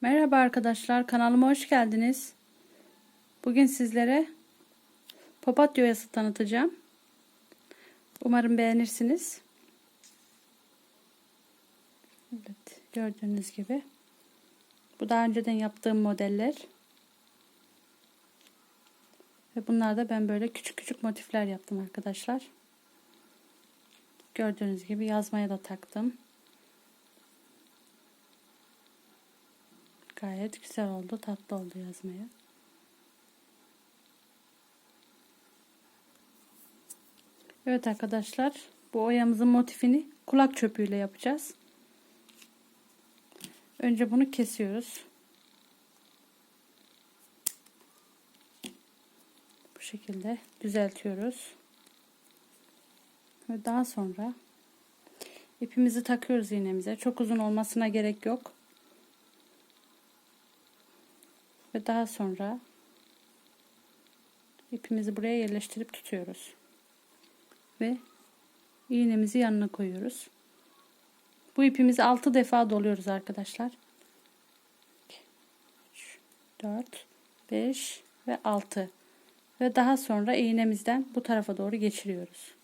Merhaba arkadaşlar kanalıma hoş geldiniz. Bugün sizlere papatya oyası tanıtacağım. Umarım beğenirsiniz. Evet gördüğünüz gibi. Bu daha önceden yaptığım modeller. Ve bunlar da ben böyle küçük küçük motifler yaptım arkadaşlar. Gördüğünüz gibi yazmaya da taktım. Gayet güzel oldu. Tatlı oldu yazmaya. Evet arkadaşlar. Bu oyamızın motifini kulak çöpüyle yapacağız. Önce bunu kesiyoruz. Bu şekilde düzeltiyoruz. Ve daha sonra ipimizi takıyoruz iğnemize. Çok uzun olmasına gerek yok. Ve daha sonra ipimizi buraya yerleştirip tutuyoruz. Ve iğnemizi yanına koyuyoruz. Bu ipimizi 6 defa doluyoruz arkadaşlar. 2, 3, 4, 5 ve 6. Ve daha sonra iğnemizden bu tarafa doğru geçiriyoruz.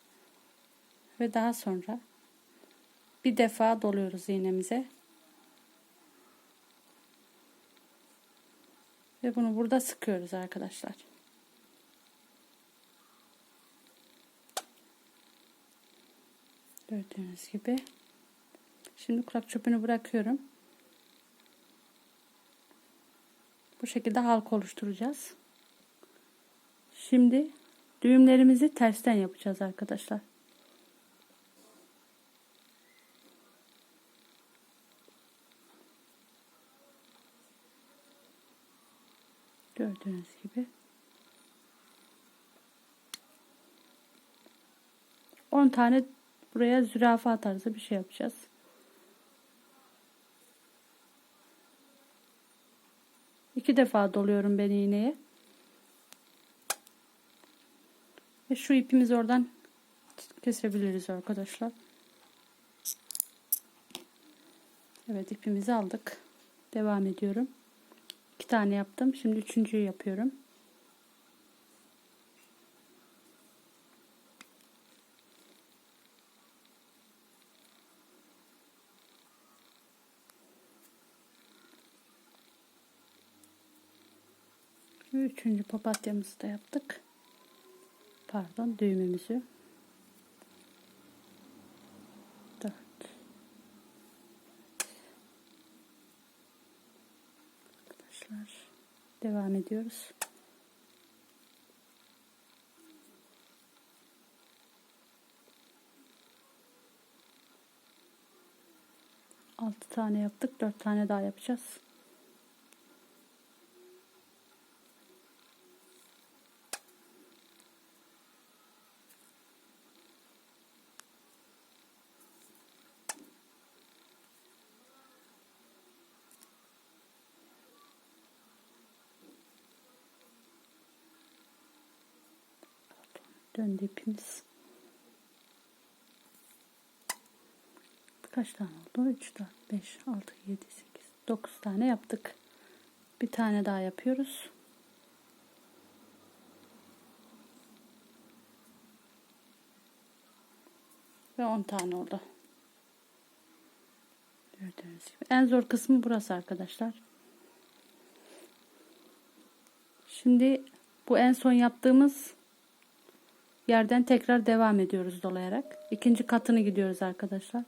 Ve daha sonra bir defa doluyoruz iğnemize. Ve bunu burada sıkıyoruz arkadaşlar. Gördüğünüz gibi. Şimdi kulak çöpünü bırakıyorum. Bu şekilde halka oluşturacağız. Şimdi düğümlerimizi tersten yapacağız arkadaşlar. Gördüğünüz gibi. 10 tane buraya zürafa tarzı bir şey yapacağız. İki defa doluyorum ben iğneye. Ve şu ipimizi oradan kesebiliriz arkadaşlar. Evet ipimizi aldık. Devam ediyorum. Tane yaptım. Şimdi üçüncüyü yapıyorum. Üçüncü papatyamızı da yaptık. Pardon düğümümüzü. Dört. Arkadaşlar devam ediyoruz. Altı tane yaptık. Dört tane daha yapacağız. Döndü ipimiz. Kaç tane oldu? 3, 4, 5, 6, 7, 8, 9 tane yaptık. Bir tane daha yapıyoruz. Ve 10 tane oldu. Gördüğünüz gibi. En zor kısmı burası arkadaşlar. Şimdi bu en son yaptığımız yerden tekrar devam ediyoruz dolayarak. İkinci katını gidiyoruz arkadaşlar.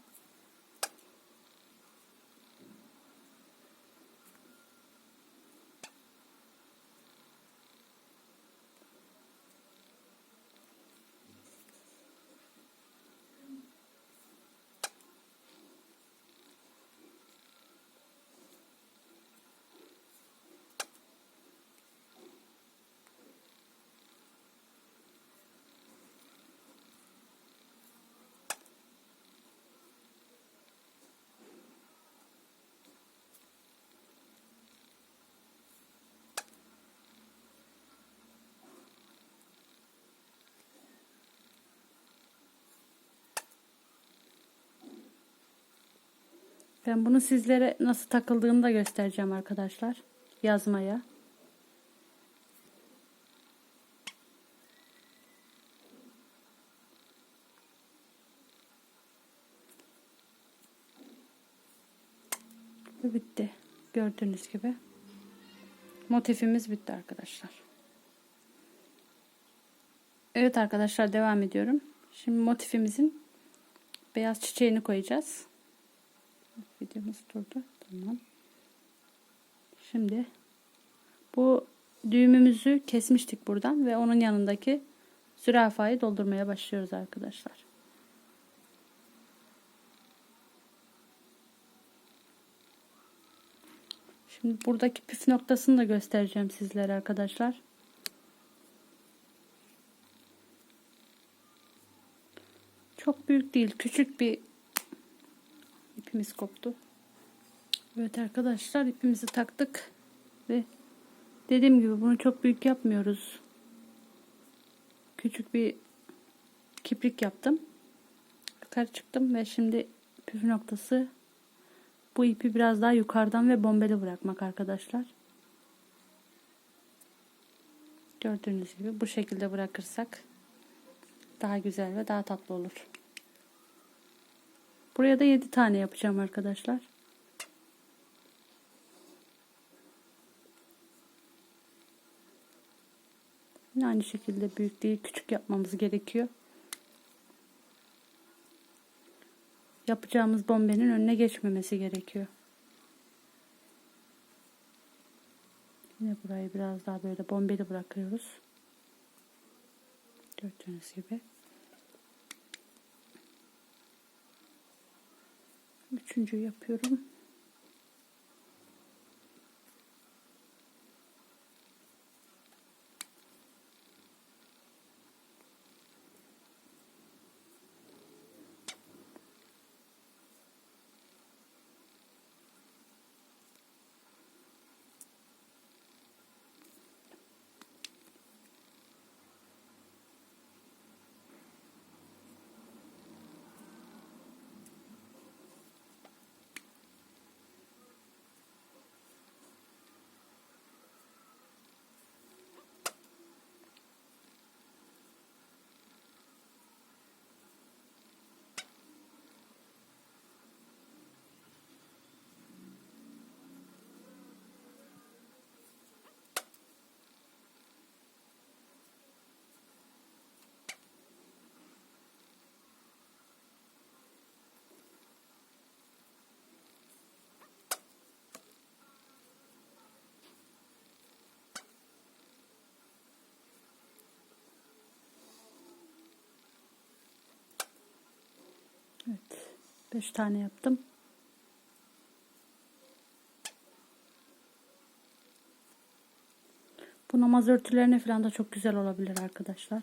Ben bunu sizlere nasıl takıldığını da göstereceğim arkadaşlar. Yazmaya. Ve bitti. Gördüğünüz gibi. Motifimiz bitti arkadaşlar. Evet arkadaşlar devam ediyorum. Şimdi motifimizin beyaz çiçeğini koyacağız. Videomuz durdu. Tamam. Şimdi bu düğümümüzü kesmiştik buradan ve onun yanındaki zürafayı doldurmaya başlıyoruz arkadaşlar. Şimdi buradaki püf noktasını da göstereceğim sizlere arkadaşlar. Çok büyük değil. Küçük bir ipimiz koptu. Evet arkadaşlar ipimizi taktık ve dediğim gibi bunu çok büyük yapmıyoruz. Küçük bir kiprik yaptım. Yukarı çıktım ve şimdi püf noktası bu ipi biraz daha yukarıdan ve bombeli bırakmak arkadaşlar. Gördüğünüz gibi bu şekilde bırakırsak daha güzel ve daha tatlı olur. Buraya da 7 tane yapacağım arkadaşlar. Yine aynı şekilde büyük değil küçük yapmamız gerekiyor. Yapacağımız bombenin önüne geçmemesi gerekiyor. Yine burayı biraz daha böyle bombeli bırakıyoruz. Gördüğünüz gibi. Üçüncü yapıyorum. Evet. 5 tane yaptım. Bu namaz örtülerine falan da çok güzel olabilir arkadaşlar.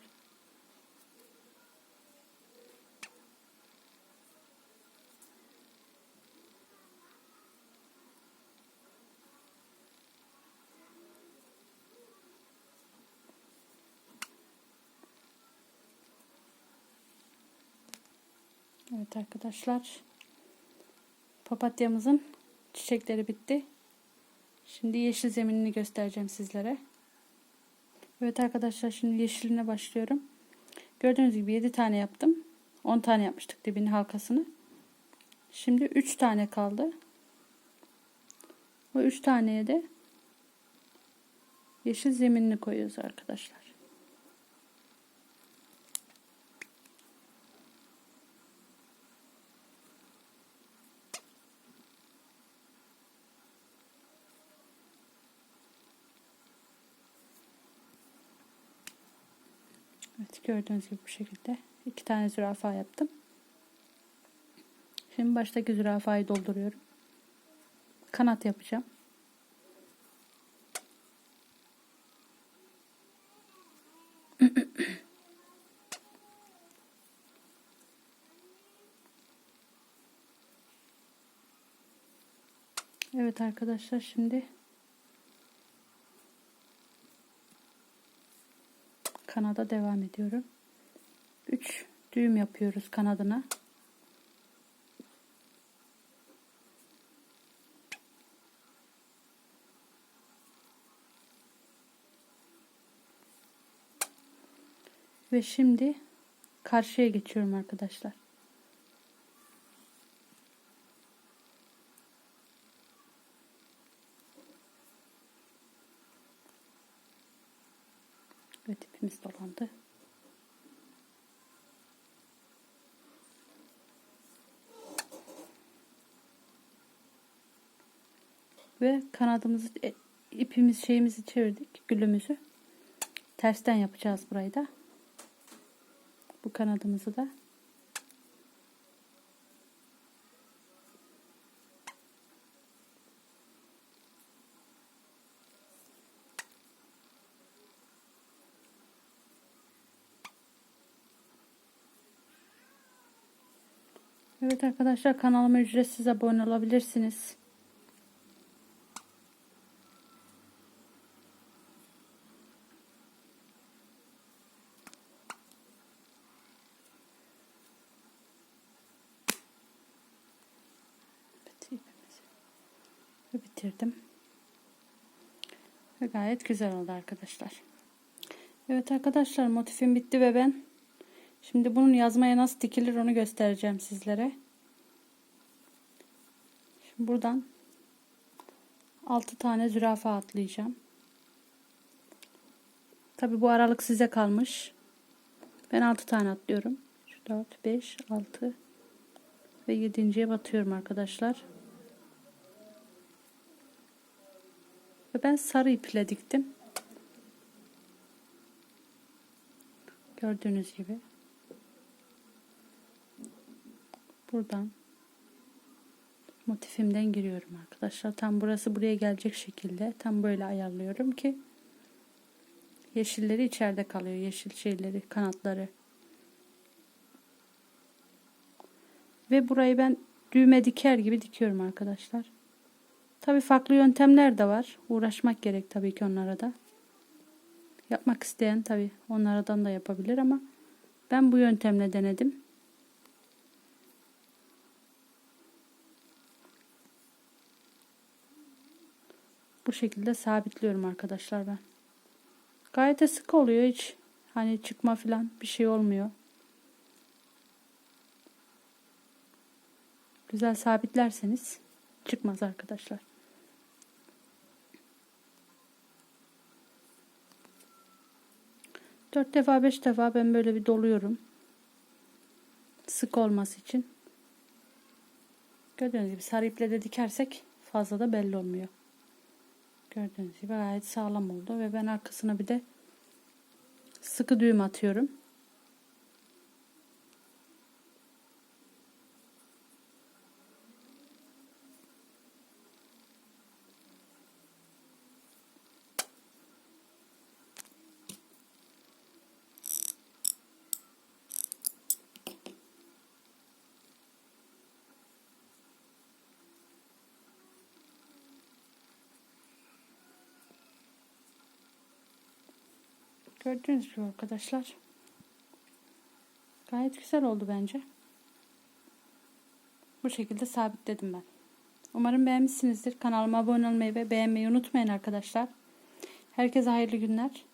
Evet arkadaşlar. Papatyamızın çiçekleri bitti. Şimdi yeşil zeminini göstereceğim sizlere. Evet arkadaşlar şimdi yeşiline başlıyorum. Gördüğünüz gibi 7 tane yaptım. 10 tane yapmıştık dibini halkasını. Şimdi 3 tane kaldı. O 3 taneye de yeşil zeminini koyuyoruz arkadaşlar. Evet gördüğünüz gibi bu şekilde iki tane zürafa yaptım. Şimdi baştaki zürafayı dolduruyorum. Kanat yapacağım. Evet arkadaşlar şimdi kanada devam ediyorum. 3 düğüm yapıyoruz kanadına. Ve şimdi karşıya geçiyorum arkadaşlar. Ve kanadımızı e, ipimiz şeyimizi çevirdik gülümüzü. Tersten yapacağız burayı da. Bu kanadımızı da. Evet arkadaşlar kanalıma ücretsiz abone olabilirsiniz. Evet, ipimizi ve bitirdim. Ve gayet güzel oldu arkadaşlar. Evet arkadaşlar motifim bitti ve ben şimdi bunun yazmaya nasıl dikilir onu göstereceğim sizlere. Şimdi buradan 6 tane zürafa atlayacağım. Tabi bu aralık size kalmış. Ben 6 tane atlıyorum. 4, 5, 6 ve 7.ye batıyorum arkadaşlar. Ben sarı iple diktim. Gördüğünüz gibi. Buradan motifimden giriyorum arkadaşlar. Tam burası buraya gelecek şekilde tam böyle ayarlıyorum ki yeşilleri içeride kalıyor. Yeşil şeyleri, kanatları. Ve burayı ben düğme diker gibi dikiyorum arkadaşlar. Tabi farklı yöntemler de var. Uğraşmak gerek tabii ki onlara da. Yapmak isteyen tabi onlardan da yapabilir ama ben bu yöntemle denedim. Bu şekilde sabitliyorum arkadaşlar ben. Gayet de sık oluyor hiç hani çıkma falan bir şey olmuyor. Güzel sabitlerseniz çıkmaz arkadaşlar. Dört defa beş defa ben böyle bir doluyorum. Sık olması için. Gördüğünüz gibi sarı iple de dikersek fazla da belli olmuyor. Gördüğünüz gibi gayet sağlam oldu ve ben arkasına bir de sıkı düğüm atıyorum. Gördüğünüz gibi arkadaşlar. Gayet güzel oldu bence. Bu şekilde sabitledim ben. Umarım beğenmişsinizdir. Kanalıma abone olmayı ve beğenmeyi unutmayın arkadaşlar. Herkese hayırlı günler.